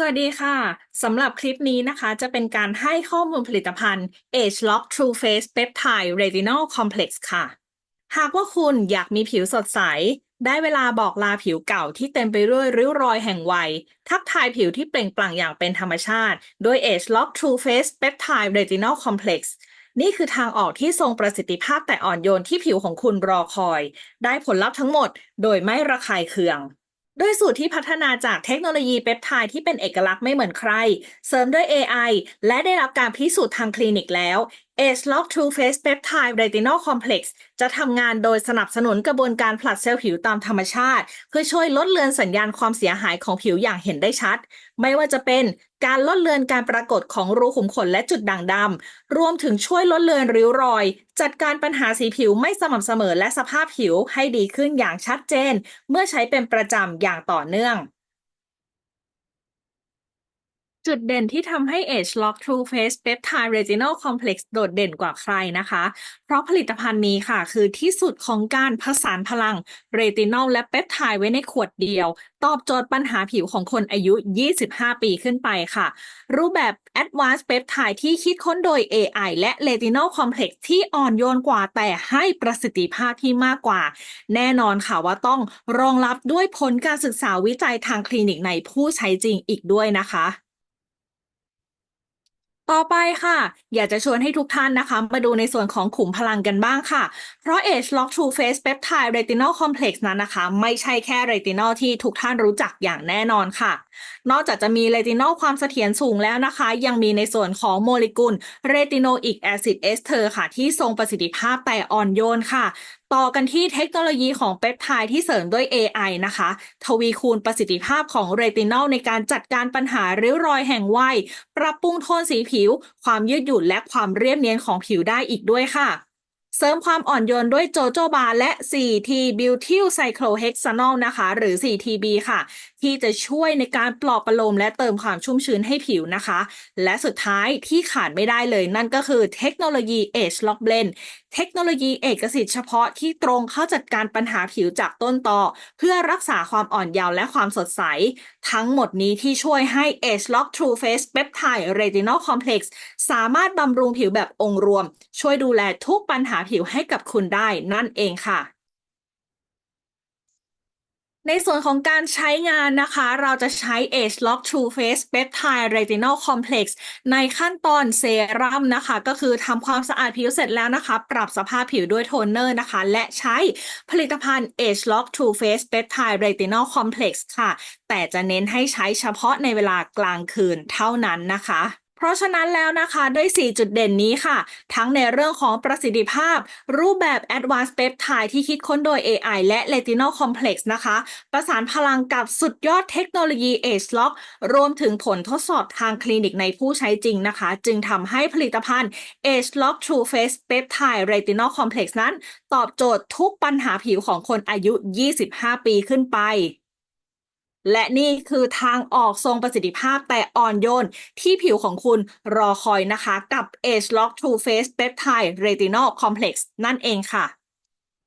สวัสดีค่ะ สำหรับคลิปนี้นะคะจะเป็นการให้ข้อมูลผลิตภัณฑ์ Age Lock True Face Peptide Retinol Complex ค่ะ หากว่าคุณอยากมีผิวสดใส ได้เวลาบอกลาผิวเก่าที่เต็มไปด้วยริ้วรอยแห่งวัย ทักทายผิวที่เปล่งปลั่งอย่างเป็นธรรมชาติโดย Age Lock True Face Peptide Retinol Complex นี่คือทางออกที่ทรงประสิทธิภาพแต่อ่อนโยนที่ผิวของคุณรอคอย ได้ผลลัพธ์ทั้งหมด โดยไม่ระคายเคือง ด้วยสูตรที่พัฒนาจากเทคโนโลยีเปปไทด์ที่เป็นเอกลักษณ์ไม่เหมือนใคร เสริมด้วย AI และได้รับการพิสูจน์ทางคลินิกแล้ว Age Lock True Face Peptide Retinol Complex จะทำงานโดยสนับสนุนกระบวนการผลัดเซลล์ผิวตามธรรมชาติ เพื่อช่วยลดเลือนสัญญาณความเสียหายของผิวอย่างเห็นได้ชัด ไม่ว่าจะเป็นการลดเลือนการปรากฏของรูขุมขนและจุดด่างดำรวมถึงช่วยลดเลือนริ้วรอย จัดการปัญหาสีผิวไม่สม่ำเสมอและสภาพผิวให้ดีขึ้นอย่างชัดเจน เมื่อใช้เป็นประจำอย่างต่อเนื่อง จุดเด่นที่ทำให้ Age Lock True Face Peptide Retinol Complex โดดเด่นกว่าใครนะคะ เพราะผลิตภัณฑ์นี้ค่ะ คือที่สุดของการผสานพลังเรตินอลและเปปไทด์ไว้ในขวดเดียว ตอบโจทย์ปัญหาผิวของคนอายุ 25 ปีขึ้นไปค่ะ รูปแบบ Advanced Peptide ที่คิดค้นโดย AI และ Retinol Complex ที่อ่อนโยนกว่าแต่ให้ประสิทธิภาพที่มากกว่า แน่นอนค่ะว่าต้องรองรับด้วยผลการศึกษาวิจัยทางคลินิกในผู้ใช้จริงอีกด้วยนะคะ ต่อไปค่ะ อยากจะชวนให้ทุกท่านนะคะ มาดูในส่วนของขุมพลังกันบ้างค่ะ เพราะ Age Lock True Face Peptide Retinol Complex นั้นนะคะ ไม่ใช่แค่เรตินอลที่ทุกท่านรู้จักอย่างแน่นอนค่ะ นอกจากจะมีเรตินอลความเสถียรสูงแล้วนะคะ ยังมีในส่วนของโมเลกุลเรติโนอิกแอซิดเอสเทอร์ค่ะ ที่ทรงประสิทธิภาพแต่อ่อนโยนค่ะ ต่อกันที่เทคโนโลยีของเปปไทด์ที่เสริมด้วย AI นะคะ ทวีคูณประสิทธิภาพของเรตินอลในการจัดการปัญหาริ้วรอยแห่งวัย ปรับปรุงโทนสีผิว ความยืดหยุ่นและความเรียบเนียนของผิวได้อีกด้วยค่ะ เสริมความอ่อนโยนด้วยโจโจบาและ 4T Butyl Cyclohexanol นะคะ หรือ 4TB ค่ะ ที่จะช่วยในการปลอบประโลมและเติมความชุ่มชื้นให้ผิวนะคะ และสุดท้ายที่ขาดไม่ได้เลยนั่นก็คือเทคโนโลยี Age Lock Blend เทคโนโลยีเอกสิทธิ์เฉพาะที่ตรงเข้าจัดการปัญหาผิวจากต้นตอเพื่อรักษาความอ่อนเยาว์และความสดใส ทั้งหมดนี้ที่ช่วยให้ Age Lock True Face Peptide Retinol Complex สามารถบำรุงผิวแบบองค์รวม ช่วยดูแลทุกปัญหาผิวให้กับคุณได้นั่นเองค่ะ ในส่วนของการใช้งานนะคะ เราจะใช้ Age Lock True Face Peptide Retinol Complex ในขั้นตอนเซรั่มนะคะ ก็คือทำความสะอาดผิวเสร็จแล้วนะคะ ปรับสภาพผิวด้วยโทนเนอร์นะคะ และใช้ผลิตภัณฑ์ Age Lock True Face Peptide Retinol Complex ค่ะ แต่จะเน้นให้ใช้เฉพาะในเวลากลางคืนเท่านั้นนะคะ เพราะฉะนั้นแล้วนะคะด้วย4จุดเด่นนี้ค่ะ ทั้งในเรื่องของประสิทธิภาพ รูปแบบ Advanced Peptide ที่คิดค้นโดย AI และ Retinol Complex นะคะ ประสานพลังกับสุดยอดเทคโนโลยี Age Lock รวมถึงผลทดสอบทางคลินิกในผู้ใช้จริงนะคะ จึงทำให้ผลิตภัณฑ์ Age Lock True Face Peptide Retinol Complex นั้น ตอบโจทย์ทุกปัญหาผิวของคนอายุ 25 ปีขึ้นไป และนี่คือทางออกทรงประสิทธิภาพแต่อ่อนโยน ที่ผิวของคุณรอคอยนะคะ กับ Age Lock True Face Peptide Retinol Complex นั่นเองค่ะ